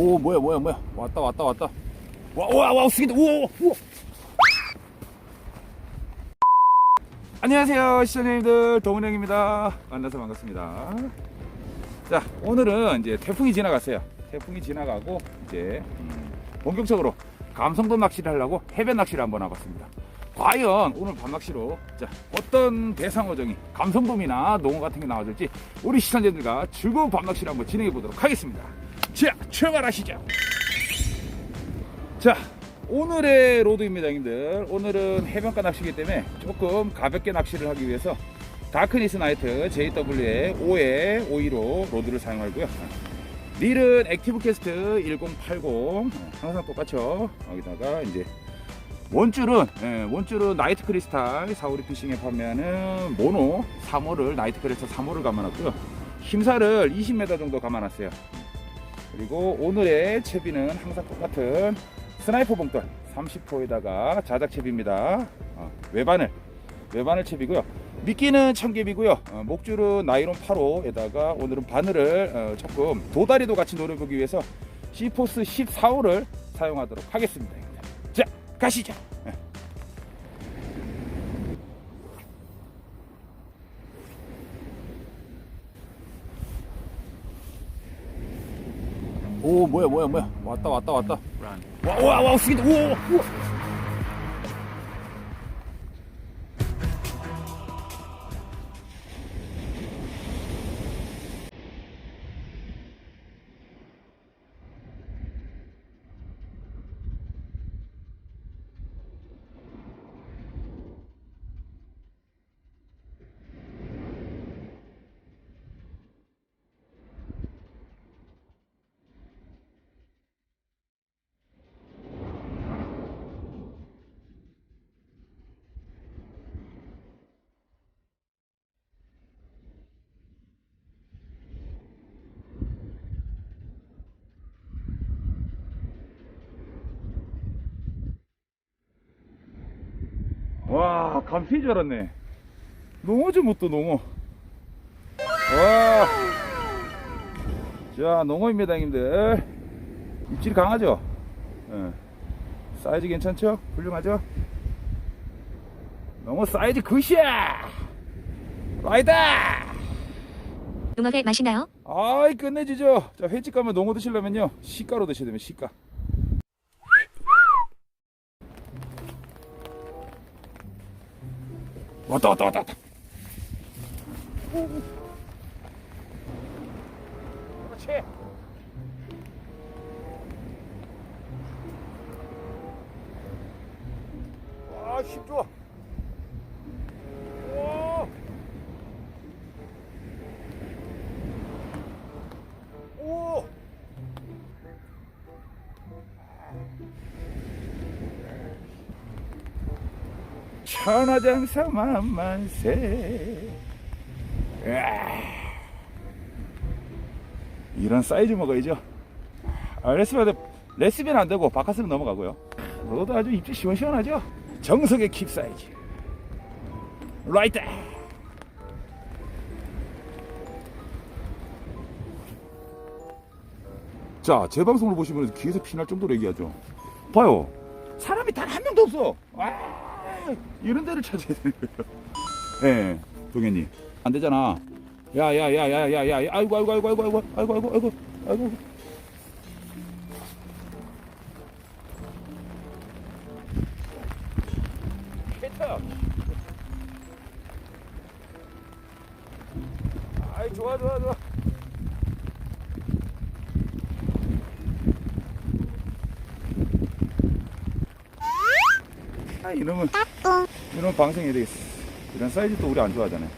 오 뭐야 뭐야 뭐야. 왔다 왔다 왔다. 와와와 숙이다. 우와 우와 안녕하세요 시청자님들. 동은영입니다. 만나서 반갑습니다. 자 오늘은 이제 태풍이 지나갔어요. 태풍이 지나가고 이제 음, 본격적으로 감성도 낚시를 하려고 해변 낚시를 한번 와봤습니다. 과연 오늘 밤낚시로 자 어떤 대상어종이 감성돔이나 농어 같은 게 나와줄지 우리 시청자들과 즐거운 밤낚시를 한번 진행해 보도록 하겠습니다 자 출발하시죠. 자 오늘의 로드입니다 형님들. 오늘은 해변가 낚시이기 때문에 조금 가볍게 낚시를 하기 위해서 다크니스 나이트 JW의 5에 515 로드를 사용하고요. 릴은 액티브 캐스트 1080 항상 똑같죠? 여기다가 이제 원줄은 예, 원줄은 나이트 크리스탈 사우리 피싱에 판매하는 모노 3호를 나이트 크리스탈 3호를 감아놨고요. 힘살을 20m 정도 감아놨어요 그리고 오늘의 채비는 항상 똑같은 스나이퍼 봉돌 30호에다가 자작 채비입니다. 어, 외바늘 외바늘 채비고요. 미끼는 청개비고요. 어, 목줄은 나이론 8호에다가 오늘은 바늘을 어, 조금 도다리도 같이 노려보기 위해서 시포스 14호를 사용하도록 하겠습니다. 자 가시죠 예. 오 뭐야 뭐야 뭐야. 왔다 왔다 왔다. 와와와 숙인다 우와 우와 와 감피인 줄 알았네. 농어죠 뭐또 농어. 와자 농어입니다 형님들. 입질이 강하죠? 예. 사이즈 괜찮죠? 훌륭하죠? 농어 사이즈 굿이야! 라이다 농어가 맛있나요? 아이 끝내주죠. 자 횟집 가면 농어 드시려면요. 시가로 드셔야 됩니다 시가 왔다 왔다 왔다 그렇지 와힘 좋아 와. 오! 천하장사 만만세. 으아. 이런 사이즈 먹어야죠. 아, 레스비안, 레스비안 안 되고 바카스로 넘어가고요. 로드 아주 입질 시원시원하죠? 정석의 킵 사이즈. 라이트! 자, 제 방송을 보시면 귀에서 피날 정도로 얘기하죠. 봐요. 사람이 단 한 명도 없어. 와, 이런 데를 찾아야 되는 거예요. 예, 네, 동현님. 안 되잖아. 야, 야, 야, 야, 야, 야, 야, 아이고, 아이고, 아이고, 아이고, 아이고, 아이고, 아이고, 아이고, 아이고. 좋아, 좋아, 좋아. 아, 이놈은 이놈은 방생해야 되겠어. 이런 사이즈 또 우리 안 좋아하잖아요.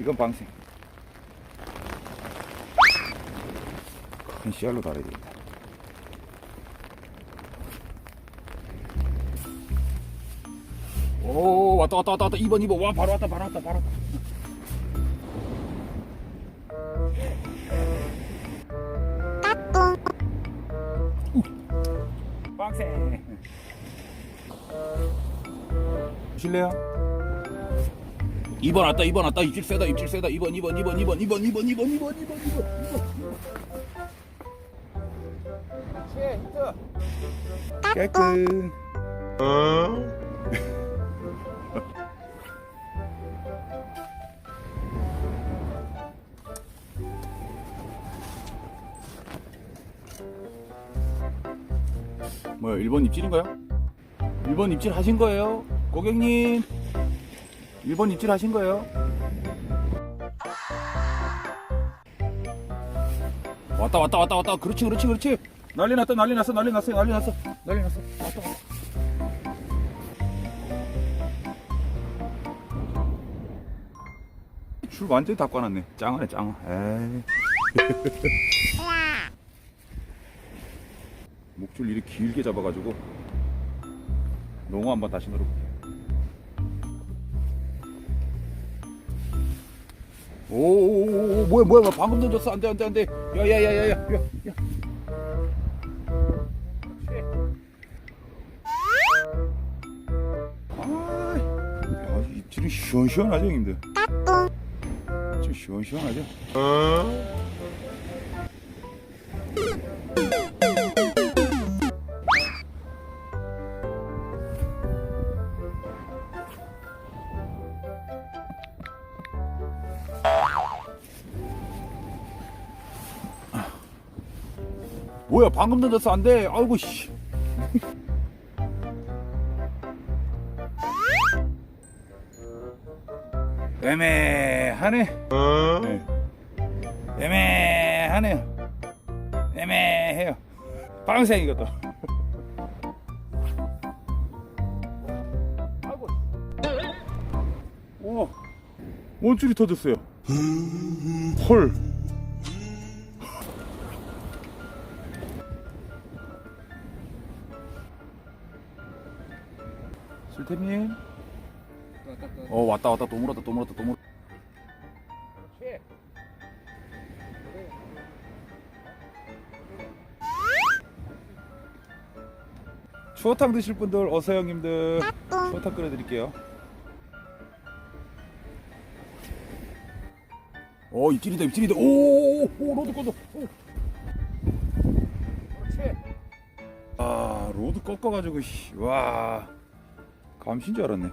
이건 방생. 큰 씨알로 달아야 되겠다. 오 왔다 왔다 왔다 왔다 2번 2번 와 바로 왔다 바로 왔다 바로 왔다. 방생. 보실래요? 2번 왔다 2번 왔다 입질 세다 입질 세다 2번 2번 2번 2번 2번 2번 2번 2번 2번 2번 2번 2번, 뭐야 1번 입질인가요? 1번 입질 하신 거예요? 고객님. 1번 입질 하신 거예요? 왔다 왔다 왔다 왔다. 그렇지 그렇지 그렇지. 난리 났다 난리 났어 난리 났어 난리 났어 난리 났어. 왔다 왔다. 줄 완전히 다 꺼놨네. 짱하네 짱 에이. 목줄 이렇게 길게 잡아가지고 농어 한번 다시 넣어 오오오오 뭐야 뭐야 방금 던졌어. 안 돼 안 돼 안돼. 야야야 야 야 야, 야. 아, 야, 입질이 시원시원하죠 형님들? 좀 시원시원하죠 뭐야 방금 던졌어 안돼. 아이고 씨. 애매하네. 네. 애매하네요 애매해요. 빵생 이것도 아이고. 오 원줄이 터졌어요? 헐 술템님 어 왔다 왔다. 또 물었다 또 물었다 또 물었다. 추어탕 드실 분들 어서 형님들 추어탕 끓여드릴게요. 어 입질이다 입질이다. 오오오 로드 꺼져 오. 아 로드 꺾어가지고 씨, 와 감신 줄 알았네.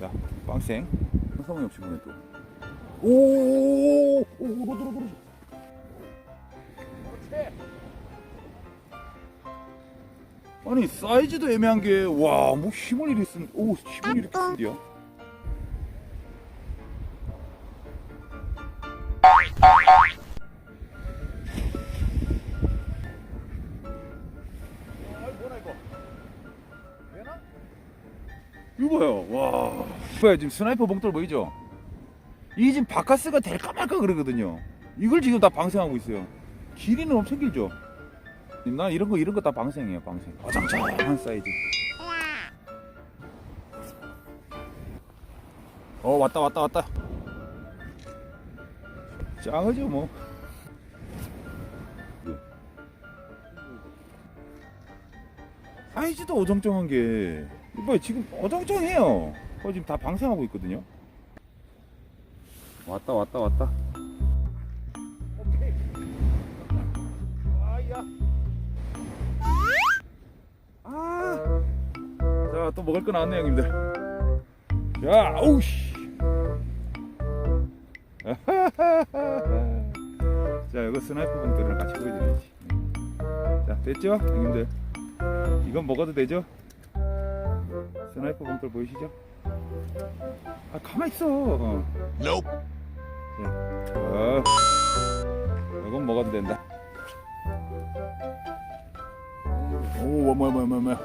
자 빵생. 성이 없이 보네 또 오오오 로드 로드 로드 아니 사이즈도 애매한 게 와 뭐 힘을 쓴, 오 힘을 이렇게 쓴디야 와. 뭐야 지금 스나이퍼 봉돌 보이죠? 이게 지금 바카스가 될까 말까 그러거든요. 이걸 지금 다 방생하고 있어요. 길이는 엄청 길죠? 나 이런 거 이런 거 다 방생이에요 방생. 어장장한 사이즈. 어 왔다 왔다 왔다. 짱하죠 뭐. 사이즈도 어정쩡한 게 이봐요 지금 어정쩡해요 어, 지금 다 방생하고 있거든요 왔다 왔다 왔다 아야 아. 자, 또 먹을 거 나왔네, 형님들. 야, 아우 씨. 자, 이거 스나이퍼 봉투를 같이 보여드려야지. 자, 됐죠, 형님들? 이건 먹어도 되죠? 스나이퍼 봉투 보이시죠? 아, 가만 있어. 어. 자, 어. 이건 먹어도 된다. 오, 뭐야, 뭐야, 뭐야, 뭐야.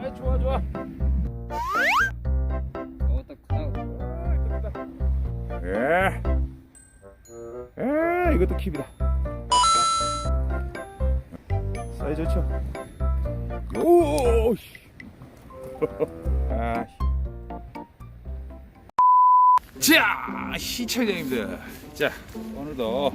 아, 좋아, 좋아. 예. 예, 이것도 킵이다. 사이즈 좋죠? 오, 씨. 아, 씨. 자, 시청자님들. 자, 오늘도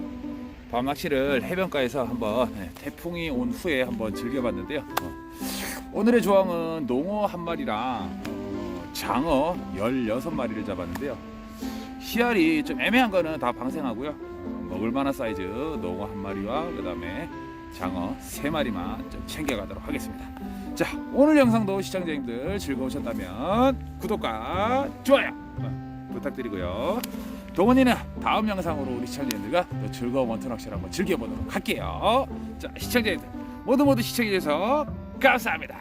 밤 낚시를 해변가에서 한번 네, 태풍이 온 후에 한번 즐겨봤는데요. 어, 오늘의 조항은 농어 한 마리랑 어, 장어 16마리를 잡았는데요. 씨알이 좀 애매한 거는 다 방생하고요. 먹을 만한 사이즈 농어 한 마리와 그다음에 장어 세 마리만 좀 챙겨 가도록 하겠습니다. 자 오늘 영상도 시청자님들 즐거우셨다면 구독과 좋아요 어, 부탁드리고요. 동원이는 다음 영상으로 우리 시청자님들과 또 즐거운 원투 낚시를 한번 즐겨보도록 할게요. 자 시청자님들 모두 모두 시청해주셔서 감사합니다.